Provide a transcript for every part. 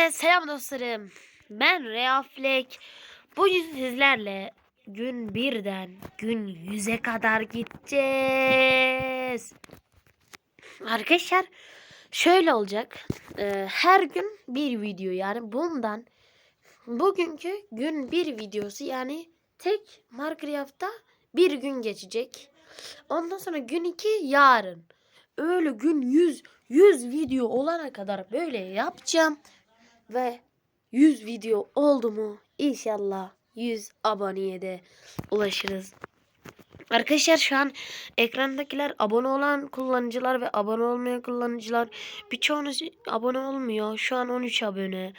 Hepinize selam dostlarım. Ben Reaflek. Bugün sizlerle gün birden gün yüze kadar gideceğiz. Arkadaşlar şöyle olacak. Ee, her gün bir video yani bundan bugünkü gün bir videosu yani tek Minecraft'ta bir gün geçecek. Ondan sonra gün iki yarın. Öyle gün 100 100 video olana kadar böyle yapacağım. Ve 100 video oldu mu inşallah 100 aboneye de ulaşırız. Arkadaşlar şu an ekrandakiler abone olan kullanıcılar ve abone olmayan kullanıcılar. Birçoğunuz abone olmuyor. Şu an 13 abone.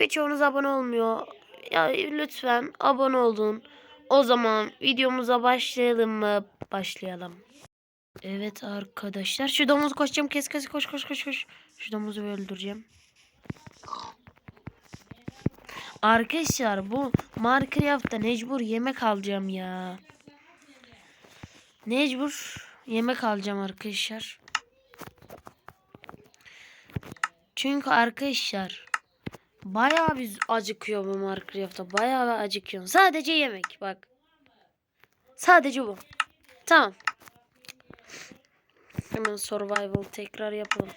Birçoğunuz abone olmuyor. Ya lütfen abone olun. O zaman videomuza başlayalım mı? Başlayalım. Evet arkadaşlar. Şu domuzu koşacağım. Kes kes koş koş koş koş. Şu domuzu öldüreceğim. Arkadaşlar bu Minecraft'ta mecbur yemek alacağım ya. Mecbur yemek alacağım arkadaşlar. Çünkü arkadaşlar bayağı bir acıkıyor bu Minecraft'ta. Bayağı bir acıkıyorum. Sadece yemek bak. Sadece bu. Tamam. Hemen survival tekrar yapalım.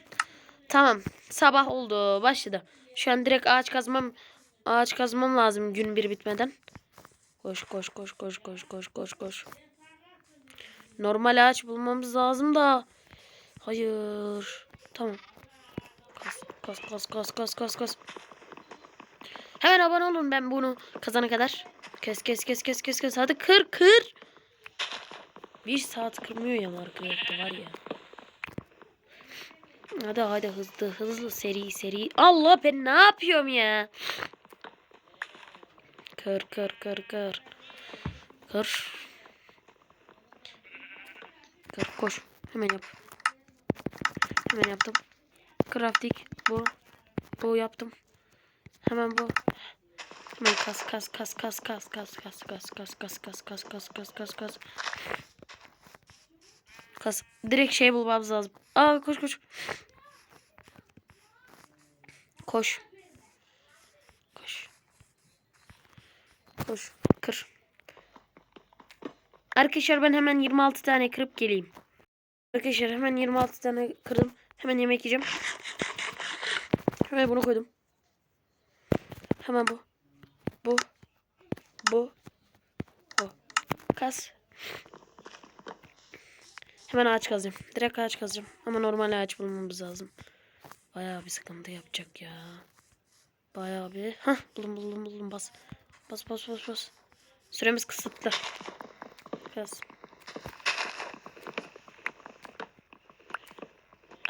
Tamam. Sabah oldu. Başladı. Şu an direkt ağaç kazmam ağaç kazmam lazım gün bir bitmeden. Koş koş koş koş koş koş koş koş. Normal ağaç bulmamız lazım da. Hayır. Tamam. Kas kas kas kas kas kas kas. Hemen abone olun ben bunu kazana kadar. Kes kes kes kes kes kes. Hadi kır kır. Bir saat kırmıyor ya Minecraft'ta var ya. Hadi hadi hızlı hızlı seri seri. Allah ben ne yapıyorum ya? Kır kır kır kır. Kır. Kır koş. Hemen yap. Hemen yaptım. Crafting bu. Bu yaptım. Hemen bu. Hemen kas kas kas kas kas kas kas kas kas kas kas kas kas kas kas kas kas direkt şey bulmamız lazım. Aa koş koş. Koş. Koş. Kır. Arkadaşlar ben hemen 26 tane kırıp geleyim. Arkadaşlar hemen 26 tane kırdım. Hemen yemek yiyeceğim. Hemen bunu koydum. Hemen bu. Bu. Bu. Bu. Kas. Hemen ağaç kazacağım. Direkt ağaç kazacağım. Ama normal ağaç bulmamız lazım. Bayağı bir sıkıntı yapacak ya. Bayağı bir. Hah buldum buldum buldum bas. Bas bas bas bas. Süremiz kısıtlı. Biraz.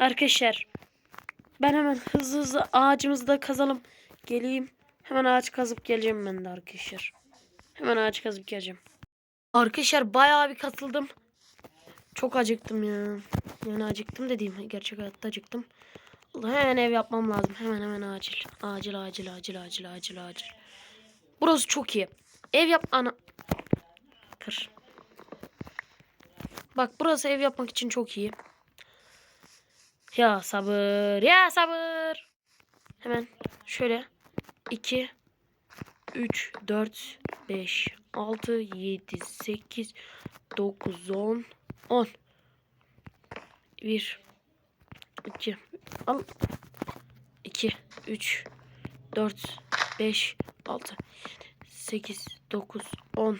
Arkadaşlar. Ben hemen hızlı hızlı ağacımızı da kazalım. Geleyim. Hemen ağaç kazıp geleceğim ben de arkadaşlar. Hemen ağaç kazıp geleceğim. Arkadaşlar bayağı bir katıldım. Çok acıktım ya. Yani acıktım dediğim gerçek hayatta acıktım. Hemen ev yapmam lazım. Hemen hemen acil. Acil acil acil acil acil acil. Burası çok iyi. Ev yap ana. Kır. Bak burası ev yapmak için çok iyi. Ya sabır. Ya sabır. Hemen şöyle. 2 3 4 5 6 7 8 9 10 10 1 2 al 2 3 4 5 6 8 9 10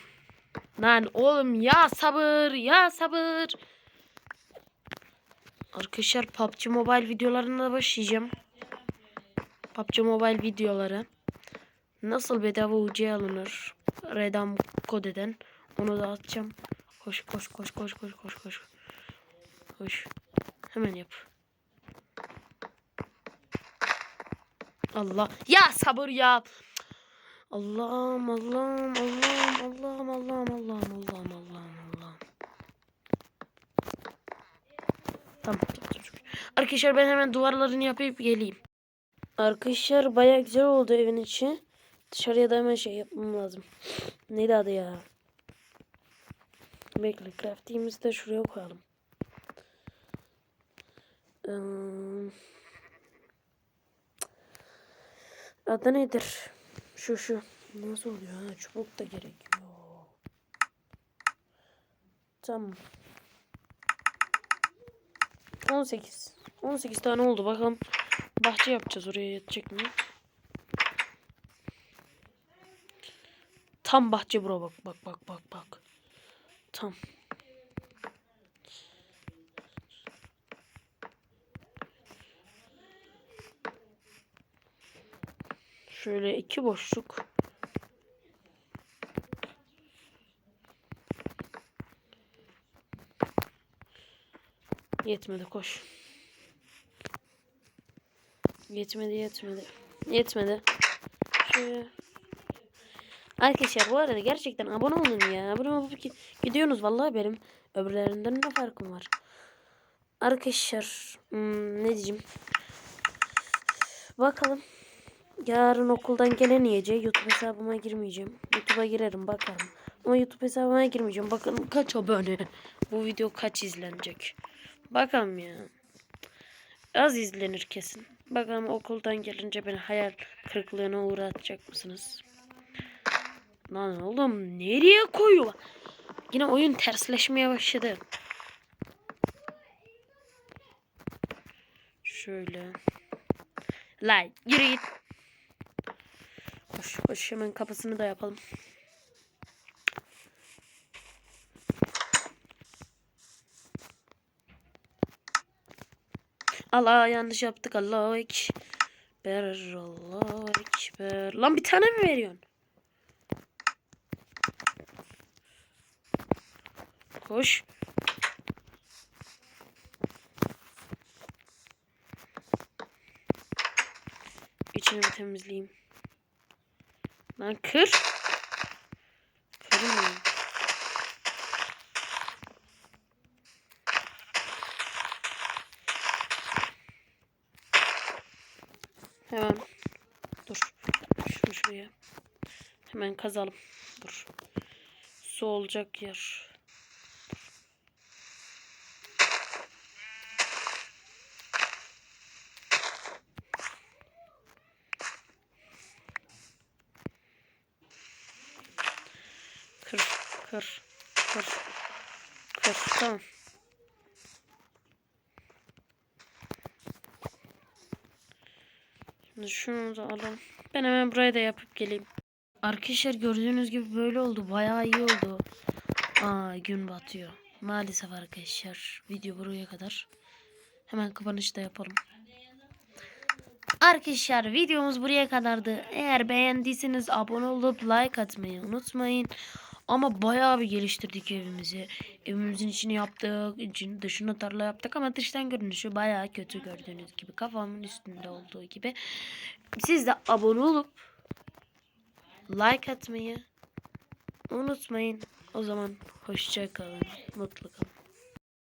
Lan oğlum ya sabır ya sabır Arkadaşlar PUBG Mobile videolarına başlayacağım. PUBG Mobile videoları. Nasıl bedava UC alınır? Redam kodeden. Onu da atacağım. Koş koş koş koş koş koş koş. Koş. Hemen yap. Allah. Ya sabır ya. Allah'ım Allah'ım Allah'ım Allah'ım Allah'ım Allah'ım Allah'ım Allah'ım Allah'ım. Tamam. Arkadaşlar ben hemen duvarlarını yapıp geleyim. Arkadaşlar baya güzel oldu evin içi. Dışarıya da hemen şey yapmam lazım. Neydi adı ya? Bekle crafting'imizi de şuraya koyalım. Adı nedir? Şu şu. Nasıl oluyor ha? Çubuk da gerekiyor. Tamam. 18. 18 tane oldu. Bakalım bahçe yapacağız. Oraya yetecek mi? Tam bahçe bura bak bak bak bak bak. Tam. Şöyle iki boşluk. Yetmedi koş. Yetmedi yetmedi. Yetmedi. Şöyle. Arkadaşlar bu arada gerçekten abone olun ya. Abone olup gidiyorsunuz vallahi benim öbürlerinden ne farkım var. Arkadaşlar hmm, ne diyeceğim. Bakalım. Yarın okuldan gelen yiyeceği YouTube hesabıma girmeyeceğim. YouTube'a girerim bakarım. Ama YouTube hesabıma girmeyeceğim. Bakalım kaç abone. Bu video kaç izlenecek. Bakalım ya. Az izlenir kesin. Bakalım okuldan gelince beni hayal kırıklığına uğratacak mısınız? Lan oğlum nereye koyuyor? Yine oyun tersleşmeye başladı. Şöyle. Lan yürü git. Koş koş hemen kapısını da yapalım. Allah yanlış yaptık. Allahu ekber. Allahu ekber. Lan bir tane mi veriyorsun? Koş. İçini temizleyeyim. Lan kır. Kırmıyor. Hemen dur. Şunu şuraya. Hemen kazalım. Dur. Su olacak yer. Kır, kır, kır, kır. Tamam. Şimdi şunu da alalım. Ben hemen burayı da yapıp geleyim. Arkadaşlar gördüğünüz gibi böyle oldu. Bayağı iyi oldu. Aa gün batıyor. Maalesef arkadaşlar. Video buraya kadar. Hemen kapanışı da yapalım. Arkadaşlar videomuz buraya kadardı. Eğer beğendiyseniz abone olup like atmayı unutmayın. Ama bayağı bir geliştirdik evimizi. Evimizin içini yaptık. için dışını tarla yaptık ama dıştan görünüşü bayağı kötü gördüğünüz gibi. Kafamın üstünde olduğu gibi. Siz de abone olup like atmayı unutmayın. O zaman hoşça kalın. Mutlu kalın.